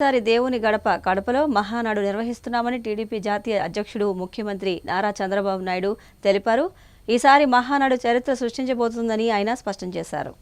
ఈసారి దేవుని గడప కడపలో మహానాడు నిర్వహిస్తున్నామని టీడీపీ జాతీయ అధ్యక్షుడు ముఖ్యమంత్రి నారా చంద్రబాబు నాయుడు తెలిపారు. ఈసారి మహానాడు చరిత్ర సృష్టించబోతుందని ఆయన స్పష్టం చేశారు.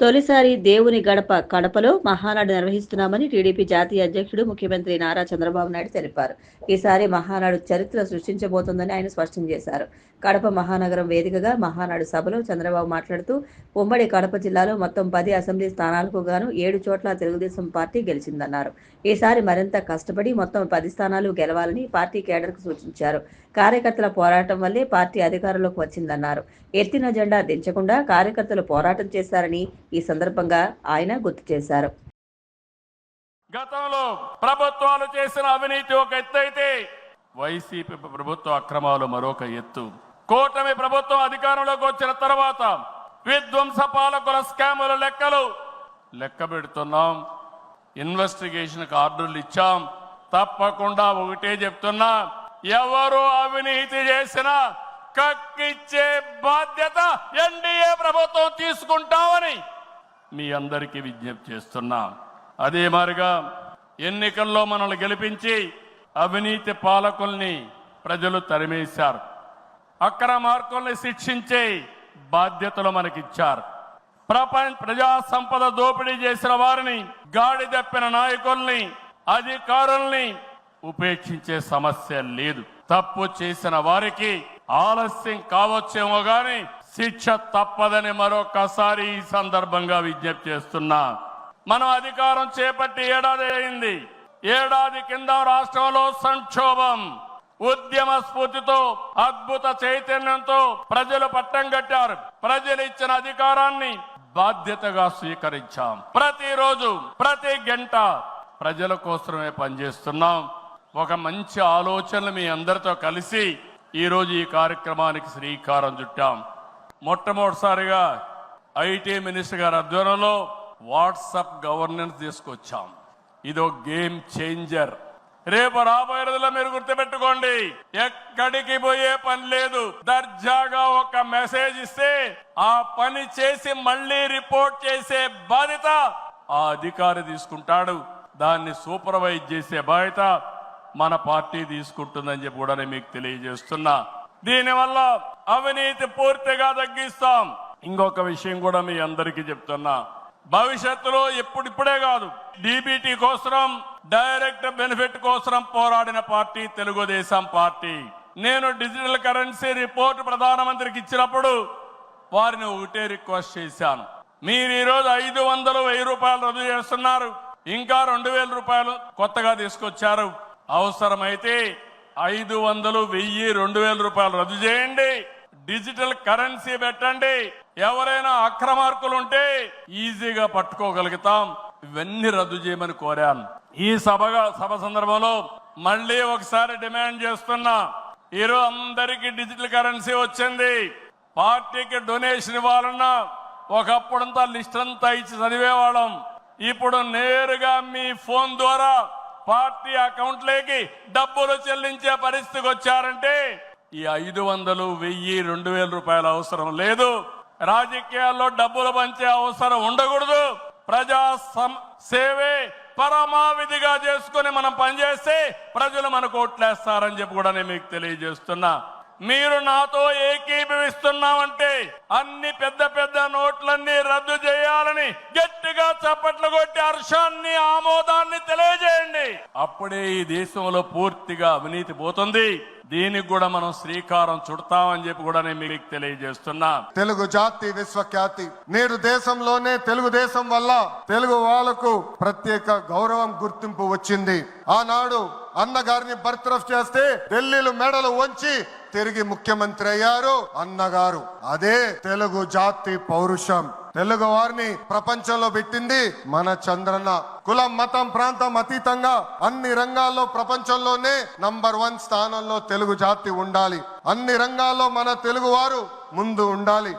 తొలిసారి దేవుని గడప కడపలో మహానాడు నిర్వహిస్తున్నామని టీడీపీ జాతీయ అధ్యక్షుడు ముఖ్యమంత్రి నారా చంద్రబాబు నాయుడు తెలిపారు. ఈసారి మహానాడు చరిత్ర సృష్టించబోతోందని ఆయన స్పష్టం చేశారు. కడప మహానగరం వేదికగా మహానాడు సభలో చంద్రబాబు మాట్లాడుతూ ఉమ్మడి కడప జిల్లాలో మొత్తం పది అసెంబ్లీ స్థానాలకు గాను ఏడు చోట్ల తెలుగుదేశం పార్టీ గెలిచిందన్నారు. ఈసారి మరింత కష్టపడి మొత్తం పది స్థానాలు గెలవాలని పార్టీ కేడర్కు సూచించారు. కార్యకర్తల పోరాటం వల్లే పార్టీ అధికారంలోకి వచ్చిందన్నారు. ఎత్తిన జెండా దించకుండా కార్యకర్తలు పోరాటం చేశారని ఈ సందర్భంగా ఆయన గుర్తు చేశారు. గతంలో ప్రభుత్వాలు చేసిన అవినీతి ఒక ఎత్తు అయితే వైసీపీ ప్రభుత్వ అక్రమాలు మరొక ఎత్తు. కూటమి ప్రభుత్వం అధికారంలోకి వచ్చిన తర్వాత విధ్వంస పాలకుల స్కాముల లెక్కలు లెక్క పెడుతున్నాం. ఇన్వెస్టిగేషన్కి ఆర్డర్లు ఇచ్చాం. తప్పకుండా ఒకటే చెప్తున్నా ఎవరు అవినీతి చేసినా కక్కిచ్చే బాధ్యత ఎన్డీఏ ప్రభుత్వం తీసుకుంటామని మీ అందరికీ విజ్ఞప్తి చేస్తున్నా. అదే మారిగా ఎన్నికల్లో మనల్ని గెలిపించి అవినీతి పాలకుల్ని ప్రజలు తరిమేశారు. అక్రమార్కుల్ని శిక్షించే బాధ్యతలు మనకిచ్చారు. ప్రపంచ ప్రజా సంపద దోపిడీ చేసిన వారిని గాడి తప్పిన నాయకుల్ని అధికారుల్ని ఉపేక్షించే సమస్య లేదు. తప్పు చేసిన వారికి ఆలస్యం కావచ్చేమో గాని శిక్ష తప్పదని మరొకసారి ఈ సందర్భంగా విజ్ఞప్తి చేస్తున్నా. మనం అధికారం చేపట్టి ఏడాది అయింది. ఏడాది కింద రాష్ట్రంలో సంక్షోభం ఉద్యమ స్ఫూర్తితో అద్భుత చైతన్యంతో ప్రజలు పట్టం కట్టారు. ప్రజలు ఇచ్చిన అధికారాన్ని బాధ్యతగా స్వీకరించాం. ప్రతిరోజు ప్రతి గంట ప్రజల కోసమే పనిచేస్తున్నాం. ఒక మంచి ఆలోచనలు మీ అందరితో కలిసి ఈరోజు ఈ కార్యక్రమానికి శ్రీకారం చుట్టాం. మొట్టమొదటిసారిగా ఐటీ మినిస్టర్ గారి ఆధ్వర్యంలో వాట్సాప్ గవర్నెన్స్ తీసుకొచ్చాం. ఇదో గేమ్ చేంజర్. రేపు రాబోయే రోజుల్లో మీరు గుర్తుపెట్టుకోండి ఎక్కడికి పోయే పని లేదు. దర్జాగా ఒక మెసేజ్ ఇస్తే ఆ పని చేసి మళ్ళీ రిపోర్ట్ చేసే బాధ్యత ఆ అధికారి తీసుకుంటాడు. దాన్ని సూపర్వైజ్ చేసే బాధ్యత మన పార్టీ తీసుకుంటుందని చెప్పి కూడా నేను మీకు తెలియజేస్తున్నా. దీనివల్ల అవినీతి పూర్తిగా తగ్గిస్తాం. ఇంకొక విషయం కూడా మీ అందరికీ చెప్తున్నా. భవిష్యత్తులో ఇప్పుడిప్పుడే కాదు డీబీటీ కోసం డైరెక్ట్ బెనిఫిట్ కోసం పోరాడిన పార్టీ తెలుగుదేశం పార్టీ. నేను డిజిటల్ కరెన్సీ రిపోర్ట్ ప్రధానమంత్రికి ఇచ్చినప్పుడు వారిని ఒకటే రిక్వెస్ట్ చేశాను. మీరు ఈరోజు ఐదు వందలు వెయ్యి రూపాయలు రద్దు చేస్తున్నారు. ఇంకా రెండు వేల రూపాయలు కొత్తగా తీసుకొచ్చారు. అవసరమైతే ఐదు వందలు వెయ్యి రెండు వేల రూపాయలు రద్దు చేయండి. డిజిటల్ కరెన్సీ పెట్టండి. ఎవరైనా అక్రమార్కులు ఉంటే ఈజీగా పట్టుకోగలుగుతాం. ఇవన్నీ రద్దు చేయమని కోరాను ఈ సభగా సభ సందర్భంలో మళ్ళీ ఒకసారి డిమాండ్ చేస్తున్నా. ఈరోజు అందరికీ డిజిటల్ కరెన్సీ వచ్చింది. పార్టీకి డొనేషన్ ఇవ్వాలన్నా ఒకప్పుడంతా లిస్ట్ అంతా ఇచ్చి చదివేవాళ్ళం. ఇప్పుడు నేరుగా మీ ఫోన్ ద్వారా పార్టీ అకౌంట్లోకి డబ్బులు చెల్లించే పరిస్థితికి వచ్చారంటే ఈ ఐదు వందలు వెయ్యి రెండు వేల రూపాయల అవసరం లేదు. రాజకీయాల్లో డబ్బులు పంచే అవసరం ఉండకూడదు. ప్రజా సేవే పరమావిధిగా చేసుకుని మనం పనిచేస్తే ప్రజలు మనకు ఓట్లేస్తారని చెప్పి కూడా నేను మీకు తెలియజేస్తున్నా. మీరు నాతో ఏకీభవిస్తున్నామంటే అన్ని పెద్ద పెద్ద నోట్లన్నీ రద్దు చేయాలని గట్టిగా చప్పట్లు కొట్టి హర్షాన్ని ఆమోదాన్ని తెలియజేయండి. అప్పుడే ఈ దేశంలో పూర్తిగా అవినీతి పోతుంది. దీనికి కూడా మనం శ్రీకారం చుడతామని చెప్పి కూడా నేను మీకు తెలియజేస్తున్నా. తెలుగు జాతి విశ్వఖ్యాతి. నేడు దేశంలోనే తెలుగుదేశం వల్ల తెలుగు వాళ్ళకు ప్రత్యేక గౌరవం గుర్తింపు వచ్చింది. ఆనాడు అన్నగారిని బర్త్రఫ్ చేస్తే ఢిల్లీలు మెడలు వంచి తిరిగి ముఖ్యమంత్రి అయ్యారు అన్నగారు. అదే తెలుగు జాతి పౌరుషం. తెలుగు వారిని ప్రపంచంలో పెట్టింది మన చంద్రన్న. కులం మతం ప్రాంతం అతీతంగా అన్ని రంగాల్లో ప్రపంచంలోనే నంబర్ వన్ స్థానంలో తెలుగు జాతి ఉండాలి. అన్ని రంగాల్లో మన తెలుగు వారు ముందు ఉండాలి.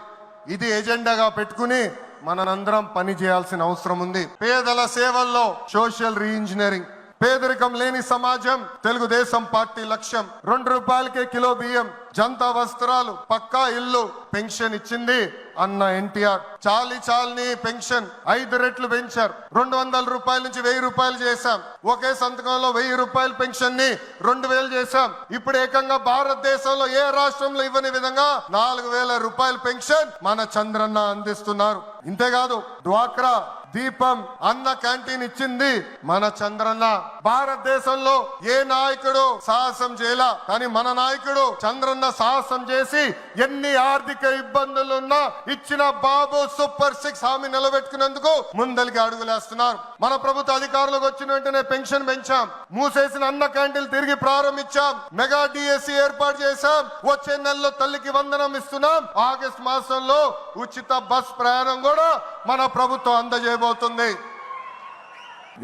ఇది ఎజెండాగా పెట్టుకుని మనందరం పని చేయాల్సిన అవసరం ఉంది. పేదల సేవల్లో సోషల్ రీఇంజనీరింగ్ పేదరికం లేని సమాజం తెలుగుదేశం పార్టీ లక్ష్యం. రెండు రూపాయలకే కిలో బియ్యం జంతా వస్త్రాలు పక్కా ఇల్లు పెన్షన్ ఇచ్చింది అన్న ఎన్టీఆర్. చాలి చాలని పెన్షన్ ఐదు రెట్లు పెంచారు. రెండు వందల రూపాయల నుంచి వెయ్యి రూపాయలు చేశాం. ఒకే సంతకంలో వెయ్యి రూపాయల పెన్షన్ని రెండు వేలు చేశాం. ఇప్పుడు ఏకంగా భారతదేశంలో ఏ రాష్ట్రంలో ఇవ్వని విధంగా నాలుగు వేల రూపాయల పెన్షన్ మన చంద్రన్న అందిస్తున్నారు. ఇంతేకాదు డ్వాక్రా దీపం అన్న క్యాంటీన్ ఇచ్చింది మన చంద్రన్న. భారతదేశంలో ఏ నాయకుడు సాహసం చేయలా కానీ మన నాయకుడు చంద్రన్న సాహసం చేసి ఎన్ని ఆర్థిక ఇబ్బందులున్నా ఇచ్చిన బాబు సూపర్ సిక్స్ హామీ నిలబెట్టుకునేందుకు ముందలికి అడుగులేస్తున్నారు. మన ప్రభుత్వ అధికారులకు వచ్చిన వెంటనే పెన్షన్ పెంచాం. మూసేసిన అన్న క్యాంటీన్ తిరిగి ప్రారంభించాం. మెగా డిఎస్సి ఏర్పాటు చేశాం. వచ్చే నెలలో తల్లికి వందనం ఇస్తున్నాం. ఆగస్ట్ మాసంలో ఉచిత బస్ ప్రయాణం కూడా మన ప్రభుత్వం అందజేయబోతుంది.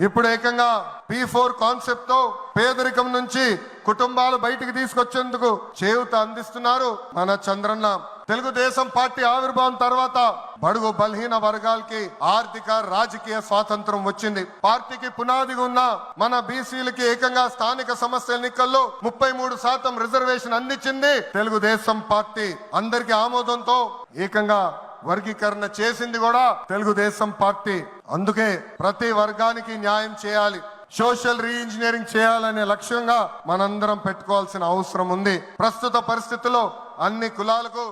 ఇప్పుడు ఏకంగా పీ ఫోర్ కాన్సెప్ట్తో పేదరికం నుంచి కుటుంబాలు బయటికి తీసుకొచ్చేందుకు చేయూత అందిస్తున్నారు మన చంద్రన్న. తెలుగుదేశం పార్టీ ఆవిర్భావం తర్వాత బడుగు బలహీన వర్గాలకి ఆర్థిక రాజకీయ స్వాతంత్రం వచ్చింది. పార్టీకి పునాది ఉన్న మన బీసీలకి ఏకంగా స్థానిక సమస్యల ఎన్నికల్లో ముప్పై మూడు శాతం రిజర్వేషన్ అందించింది తెలుగుదేశం పార్టీ. అందరికి ఆమోదంతో ఏకంగా వర్గీకరణ చేసింది కూడా తెలుగుదేశం పార్టీ. అందుకే ప్రతి వర్గానికి న్యాయం చేయాలి. సోషల్ రీఇంజనీరింగ్ చేయాలనే లక్ష్యంగా మనందరం పెట్టుకోవాల్సిన అవసరం ఉంది. ప్రస్తుత పరిస్థితుల్లో అన్ని కులాలకు